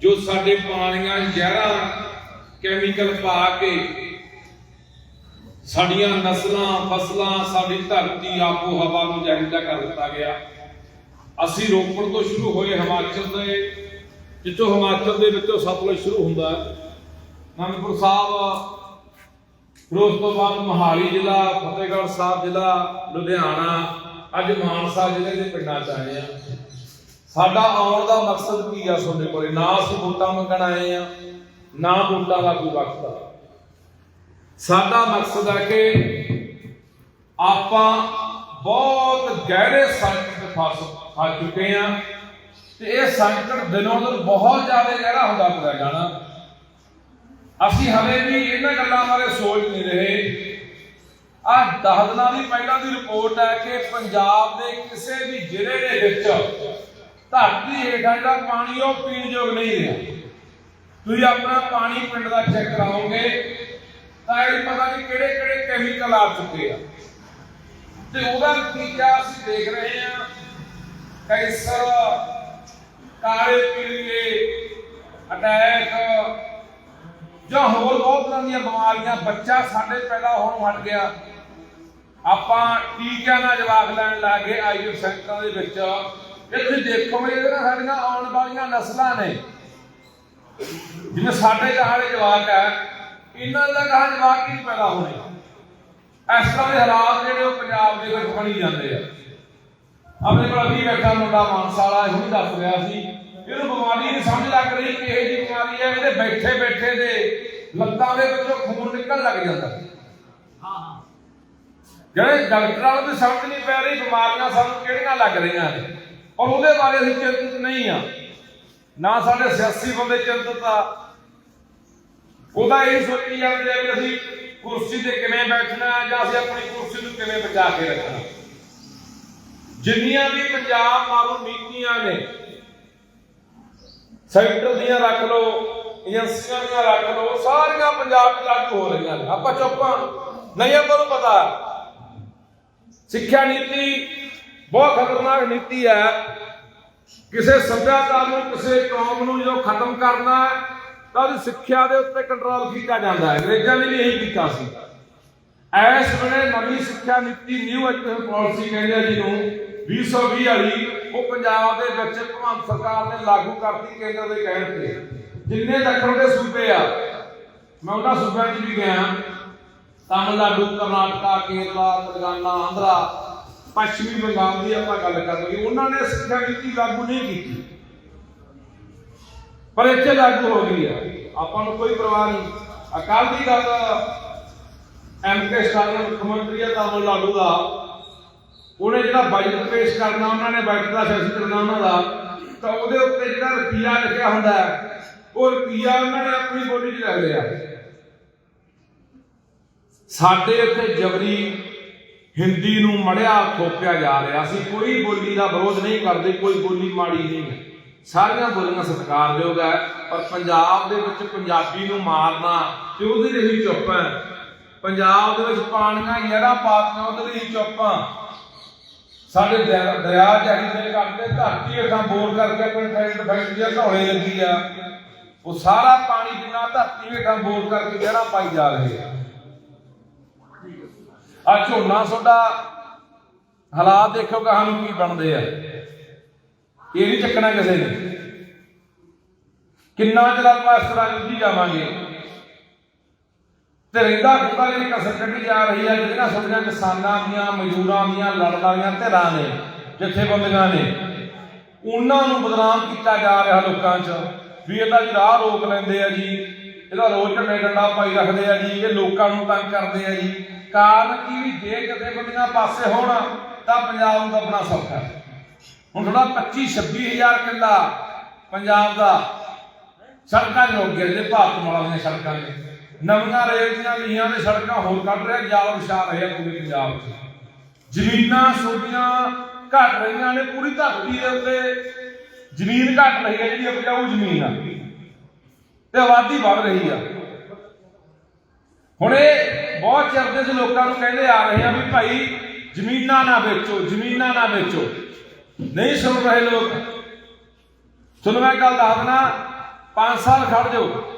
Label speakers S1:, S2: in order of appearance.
S1: ਜੋ ਸਾਡੇ ਪਾਣੀਆਂ ਜ਼ਹਿਰਾਂ ਕੈਮੀਕਲ ਪਾ ਕੇ ਸਾਡੀਆਂ ਨਸਲਾਂ, ਫਸਲਾਂ, ਸਾਡੀ ਧਰਤੀ, ਆਪੋ ਹਵਾ ਨੂੰ ਜ਼ਹਿਰੀਲਾ ਕਰ ਦਿੱਤਾ ਗਿਆ। ਅਸੀਂ ਰੋਪੜ ਤੋਂ ਸ਼ੁਰੂ ਹੋਏ ਹਿਮਾਚਲ ਦੇ, ਜਿੱਥੋਂ ਹਿਮਾਚਲ ਦੇ ਵਿੱਚੋਂ ਸਤਲੁਜ ਸ਼ੁਰੂ ਹੁੰਦਾ ਅਨੰਦਪੁਰ ਸਾਹਿਬ ਫਿਰ ਉਸ ਤੋਂ ਬਾਅਦ ਮੋਹਾਲੀ ਜ਼ਿਲ੍ਹਾ, ਫਤਿਹਗੜ੍ਹ ਸਾਹਿਬ ਜ਼ਿਲ੍ਹਾ, ਲੁਧਿਆਣਾ, ਅੱਜ ਮਾਨਸਾ ਜ਼ਿਲ੍ਹੇ ਦੇ ਪਿੰਡਾਂ 'ਚ ਆਏ ਆ ਸਾਡਾ ਆਉਣ ਦਾ ਮਕਸਦ ਕੀ ਆ ਤੁਹਾਡੇ ਕੋਲੇ? ਨਾ ਅਸੀਂ ਵੋਟਾਂ ਮੰਗਣ ਆਏ ਆ, ਨਾ ਵੋਟਾਂ ਦਾ ਕੋਈ ਵਕਤ ਆ। ਸਾਡਾ ਮਕਸਦ ਹੈ ਕਿ ਆਪਾਂ ਬਹੁਤ ਗਹਿਰੇ ਸੰਕਟ 'ਚ ਫਸ ਫਸ ਚੁੱਕੇ ਆ ਤੇ ਇਹ ਸੰਕਟ ਦਿਨੋਂ ਦਿਨ ਬਹੁਤ ਜ਼ਿਆਦਾ ਗਹਿਰਾ ਹੁੰਦਾ ਪਿਆ ਜਾਣਾ। ਅਸੀਂ ਹਲੇ ਵੀ ਇਹਨਾਂ ਗੱਲਾਂ ਬਾਰੇ ਸੋਚ ਨਹੀਂ ਰਹੇ। ਆ 10 ਦਿਨਾਂ ਦੀ ਪਹਿਲਾਂ ਦੀ ਰਿਪੋਰਟ ਹੈ ਕਿ ਪੰਜਾਬ ਦੇ ਕਿਸੇ ਵੀ ਜ਼ਿਲ੍ਹੇ ਦੇ ਵਿੱਚ ਧਰਤੀ ਹੇਠਾਂ ਜਿਹੜਾ ਪਾਣੀ ਉਹ ਪੀਣ ਯੋਗ ਨਹੀਂ ਰਿਹਾ। ਤੁਸੀਂ ਆਪਣਾ ਪਾਣੀ ਪਿੰਡ ਦਾ ਚੈੱਕ ਕਰਾਓਗੇ, ਤਾਂ ਇਹ ਪਤਾ ਨਹੀਂ ਕਿਹੜੇ ਕਿਹੜੇ ਕੈਮੀਕਲ ਆ ਚੁੱਕੇ ਆ। ਤੇ ਉਹਦਾ ਨਤੀਜਾ ਅਸੀਂ ਦੇਖ ਰਹੇ ਹਾਂ ਕੈਂਸਰ, ਕਾਲੇ ਪੀਲੀਏ ਅਟੈਕ, ਜਾਂ ਹੋਰ ਬਹੁਤ ਤਰ੍ਹਾਂ ਦੀਆਂ ਬਿਮਾਰੀਆਂ, ਬੱਚਾ ਸਾਡੇ ਪੈਦਾ ਹੋਣ ਹਟ ਗਿਆ। ਆਪਾਂ ਟੀਕਿਆਂ ਨਾਲ ਜਵਾਬ ਲੈਣ ਲੱਗੇ ਆਈਓ ਸੈਂਟਰਾਂ ਦੇ ਵਿੱਚ। ਇਹ ਤੁਸੀਂ ਦੇਖੋਗੇ ਨਾਲ ਸਾਡੀਆਂ ਆਉਣ ਵਾਲੀਆਂ ਨਸਲਾਂ ਨੇ। ਜਿਵੇਂ ਸਾਡੇ ਕਹਾਲੇ ਜਵਾਕ ਹੈ ਇਹਨਾਂ ਦਾ ਕਹਾ ਜਵਾਕ ਹੀ ਪੈਦਾ ਹੋਣੇ। ਇਸ ਤਰ੍ਹਾਂ ਦੇ ਹਾਲਾਤ ਜਿਹੜੇ ਉਹ ਪੰਜਾਬ ਦੇ ਵਿੱਚ ਬਣੀ ਜਾਂਦੇ ਆ। ਆਪਣੇ ਕੋਲ ਵੀ ਬੈਠਾ ਮੁੰਡਾ ਮਾਨਸਾ ਵਾਲਾ ਇਹਨੂੰ ਦੱਸ ਰਿਹਾ ਸੀ। ਇਹਨੂੰ ਬਿਮਾਰੀ ਨਹੀਂ ਸਮਝ ਲੱਗ ਰਹੀ ਕਿ ਇਹ ਜੀ ਬਿਮਾਰੀ ਹੈ ਇਹਦੇ ਬੈਠੇ ਬੈਠੇ ਦੇ ਲੱਤਾਂ ਦੇ ਵਿੱਚੋਂ ਖੂਨ ਨਿਕਲਣ ਲੱਗ ਜਾਂਦਾ। ਜਿਹੜੇ ਡਾਕਟਰਾਂ ਨੂੰ ਵੀ ਸਮਝ ਨਹੀਂ ਪੈ ਰਹੀ ਬਿਮਾਰੀਆਂ ਸਾਨੂੰ ਕਿਹੜੀਆਂ ਲੱਗ ਰਹੀਆਂ ਨੇ। ਔਰ ਉਹਦੇ ਬਾਰੇ ਅਸੀਂ ਚਿੰਤਤ ਨਹੀਂ ਆ। ਨਾ ਸਾਡੇ ਸਿਆਸੀ ਬੰਦੇ ਚਿੰਤਤ ਆ। ਉਹਦਾ ਇਹ ਸੋਚੀ ਜਾਂਦੇ ਆ ਵੀ ਅਸੀਂ ਕੁਰਸੀ ਤੇ ਕਿਵੇਂ ਬੈਠਣਾ ਜਾਂ ਅਸੀਂ ਆਪਣੀ ਕੁਰਸੀ ਨੂੰ ਕਿਵੇਂ ਬਚਾ ਕੇ ਰੱਖਣਾ। ਜਿੰਨੀਆਂ ਵੀ ਪੰਜਾਬ ਮਾਰੂ ਨੀਤੀਆਂ ਨੇ ਸੈਕਟਰ ਦੀਆਂ ਰੱਖ ਲਓ, ਏਜੰਸੀਆਂ ਦੀਆਂ ਰੱਖ ਲਓ, ਸਾਰੀਆਂ ਪੰਜਾਬ 'ਚ ਲਾਗੂ ਹੋ ਰਹੀਆਂ ਨੇ। ਆਪਾਂ ਚੁੱਪਾਂ ਨਹੀਂ ਆਪਾਂ ਨੂੰ ਪਤਾ। ਸਿੱਖਿਆ ਨੀਤੀ ਬਹੁਤ ਖਤਰਨਾਕ ਨੀਤੀ ਹੈ। ਕਿਸੇ ਸੱਭਿਆਚਾਰ ਨੂੰ, ਕਿਸੇ ਕੌਮ ਨੂੰ ਜਦੋਂ ਖਤਮ ਕਰਨਾ ਹੈ, ਤਾਂ ਉਹਦੀ ਸਿੱਖਿਆ ਦੇ ਉੱਤੇ ਕੰਟਰੋਲ ਕੀਤਾ ਜਾਂਦਾ ਹੈ। ਅੰਗਰੇਜ਼ਾਂ ਨੇ ਵੀ ਇਹੀ ਕੀਤਾ ਸੀ। ਐਸ ਵੇਲੇ ਨਵੀਂ ਸਿੱਖਿਆ ਨੀਤੀ ਨਿਊ ਐਜੂਕੇਸ਼ਨ ਪਾਲਿਸੀ ਕਹਿੰਦੇ ਆ ਜਿਹਨੂੰ 2020 ਵਾਲੀ, ਉਹ ਪੰਜਾਬ ਦੇ ਵਿੱਚ ਭਗਵੰਤ ਸਰਕਾਰ ਨੇ ਲਾਗੂ ਕਰਤੀ ਕੇਂਦਰ ਦੇ ਕਹਿਣ ਤੇ। ਜਿੰਨੇ ਦੱਖਣ ਦੇ ਸੂਬੇ ਆ, ਮੈਂ ਉਹਨਾਂ ਸੂਬਿਆਂ 'ਚ ਵੀ ਗਿਆ। ਤਾਮਿਲਨਾਡੂ, ਕਰਨਾਟਕਾ, ਕੇਰਲਾ, ਤੇਲੰਗਾਨਾ, ਆਂਧਰਾ ਪੱਛਮੀ ਬੰਗਾਲ ਦੀ ਆਪਾਂ ਗੱਲ ਕਰਾਂਗੇ ਉਹਨਾਂ ਨੇ ਸਿੱਖਿਆ ਨੀਤੀ ਲਾਗੂ ਨਹੀਂ ਕੀਤੀ। ਪਰ ਇੱਥੇ ਲਾਗੂ ਹੋ ਗਈ ਆ। ਆਪਾਂ ਨੂੰ ਕੋਈ ਪਰਵਾਹ ਨਹੀਂ। ਅਕਾਲ ਦੀ ਗੱਲ ਐਮ ਕੇ ਸਟਾਲਿਨ ਮੁੱਖ ਮੰਤਰੀ ਆ ਤਾਮਿਲਨਾਡੂ ਦਾ। ਉਹਨੇ ਜਿਹੜਾ ਬਜਟ ਪੇਸ਼ ਕਰਨਾ, ਉਹਨਾਂ ਨੇ ਬਜਟ ਦਾ ਸੈਸ਼ਨ ਕਰਨਾ ਉਹਨਾਂ ਦਾ। ਤਾਂ ਉਹਦੇ ਉੱਤੇ ਜਿਹੜਾ ਰੁਪਈਆ ਲਿਖਿਆ ਹੁੰਦਾ ਉਹ ਰੁਪਈਆ ਉਹਨਾਂ ਨੇ ਆਪਣੀ ਬੋਲੀ 'ਚ ਲਿਖ ਲਿਆ। ਸਾਡੇ ਇੱਥੇ ਜਬਰੀ ਹਿੰਦੀ ਨੂੰ ਮੜਿਆ ਥੋਪਿਆ ਜਾ ਰਿਹਾ ਅਸੀਂ ਕੋਈ ਬੋਲੀ ਦਾ ਵਿਰੋਧ ਨਹੀਂ ਕਰਦੇ, ਕੋਈ ਬੋਲੀ ਮਾੜੀ ਨਹੀਂ ਹੈ। ਸਾਰੀਆਂ ਬੋਲੀਆਂ ਸਤਿਕਾਰਯੋਗ ਹੈ, ਪਰ ਪੰਜਾਬ ਦੇ ਵਿੱਚ ਪੰਜਾਬੀ ਨੂੰ ਮਾਰਨਾ ਤੇ ਉਹਦੇ ਲਈ ਹੀ ਚੁੱਪ? ਹੈ ਪੰਜਾਬ ਦੇ ਵਿੱਚ ਪਾਣੀਆਂ ਯੜਾ ਪਾਤੀਆਂ ਉਹਦੇ ਲਈ ਹੀ ਚੁੱਪ। ਆ ਸਾਡੇ ਦਰਿਆ ਦਰਿਆ ਜਾਈ ਦੇ ਕਰਦੇ ਧਰਤੀ ਹੇਠਾਂ ਬੋਰ ਕਰਕੇ ਆਪਣੇ ਟੈਂਟ ਫੈਕਟਰੀਆਂ ਢੋਲੇ ਲੱਗੀ ਆ। ਉਹ ਸਾਰਾ ਪਾਣੀ ਜਿੰਨਾ ਧਰਤੀ ਹੇਠਾਂ ਬੋਰ ਕਰਕੇ ਜਿਹੜਾ ਪਾਈ ਜਾ ਰਹੇ। ਆ ਆ ਝੋਨਾ ਤੁਹਾਡਾ ਹਾਲਾਤ ਦੇਖੋ ਕਹਾਂ ਨੂੰ ਕੀ ਬਣਦੇ ਆ। ਇਹ ਨਹੀਂ ਚੱਕਣਾ ਕਿਸੇ ਨੇ। ਕਿੰਨਾ ਚਿਰ ਆਪਾਂ ਇਸ ਤਰ੍ਹਾਂ ਜੁੱਝੀ ਜਾਵਾਂਗੇ। ਤੇ ਰਹਿੰਦਾ ਖੁਦਾ ਜਿਹੜੀ ਕਸਰ ਕੱਢੀ ਜਾ ਰਹੀ ਹੈ ਜਿਹੜੀਆਂ ਸਾਡੀਆਂ ਕਿਸਾਨਾਂ ਦੀਆਂ, ਮਜ਼ਦੂਰਾਂ ਦੀਆਂ ਲੜਨ ਵਾਲੀਆਂ ਧਿਰਾਂ ਨੇ, ਜਥੇਬੰਦੀਆਂ ਨੇ, ਉਹਨਾਂ ਨੂੰ ਬਦਨਾਮ ਕੀਤਾ ਜਾ ਰਿਹਾ ਲੋਕਾਂ 'ਚ। ਵੀ ਇਹਦਾ ਜੀ ਰਾਹ ਰੋਕ ਲੈਂਦੇ ਆ ਜੀ, ਇਹਦਾ ਰੋਜ਼ ਝੰਡੇ ਡੰਡਾ ਪਾਈ ਰੱਖਦੇ ਆ ਜੀ, ਇਹ ਲੋਕਾਂ ਨੂੰ ਤੰਗ ਕਰਦੇ ਆ ਜੀ। ਕਾਰਨ ਕੀ ਵੀ ਜੇ ਜਥੇਬੰਦੀਆਂ ਪਾਸੇ ਹੋਣ, ਤਾਂ ਪੰਜਾਬ ਨੂੰ ਦੱਬਣਾ ਸੌਖਾ ਹੁਣ ਥੋੜਾ 25 26000 ਕਿੱਲਾ ਪੰਜਾਬ ਦਾ ਸੜਕਾਂ ਜੋਗ ਗਏ ਜਿਹੜੇ ਭਾਰਤ ਮਾਲਾ ਦੀਆਂ ਸੜਕਾਂ ਨੇ। ਨਵੀਆਂ ਰੇਲ ਦੀਆਂ ਲੀਹਾਂ ਦੇ ਸੜਕਾਂ ਹੋਰ ਕੱਢ ਰਿਹਾ, ਜਾਲ ਵਿਛਾ ਰਹੇ ਪੂਰੇ ਪੰਜਾਬ 'ਚ। ਜ਼ਮੀਨਾਂ ਸੋਡੀਆਂ ਘਟ ਰਹੀਆਂ ਨੇ, ਪੂਰੀ ਧਰਤੀ ਦੇ ਉੱਤੇ ਜ਼ਮੀਨ ਘਟ ਰਹੀ ਹੈ, ਜਿਹੜੀ ਉਪਜਾਊ ਜ਼ਮੀਨ ਆ। ਤੇ ਆਬਾਦੀ ਵੱਧ ਰਹੀ ਆ। ਹੁਣ ਇਹ ਬਹੁਤ ਚਿਰ ਦੇ ਲੋਕਾਂ ਨੂੰ ਕਹਿੰਦੇ ਆ ਰਹੇ ਆ ਵੀ ਭਾਈ ਜ਼ਮੀਨਾਂ ਨਾ ਵੇਚੋ, ਜ਼ਮੀਨਾਂ ਨਾ ਵੇਚੋ। ਨਹੀਂ ਸੁਣ ਰਹੇ ਲੋਕ। ਤੁਹਾਨੂੰ ਮੈਂ ਗੱਲ ਦੱਸ ਦਣਾ 5 ਸਾਲ ਖੜ ਜਾਓ।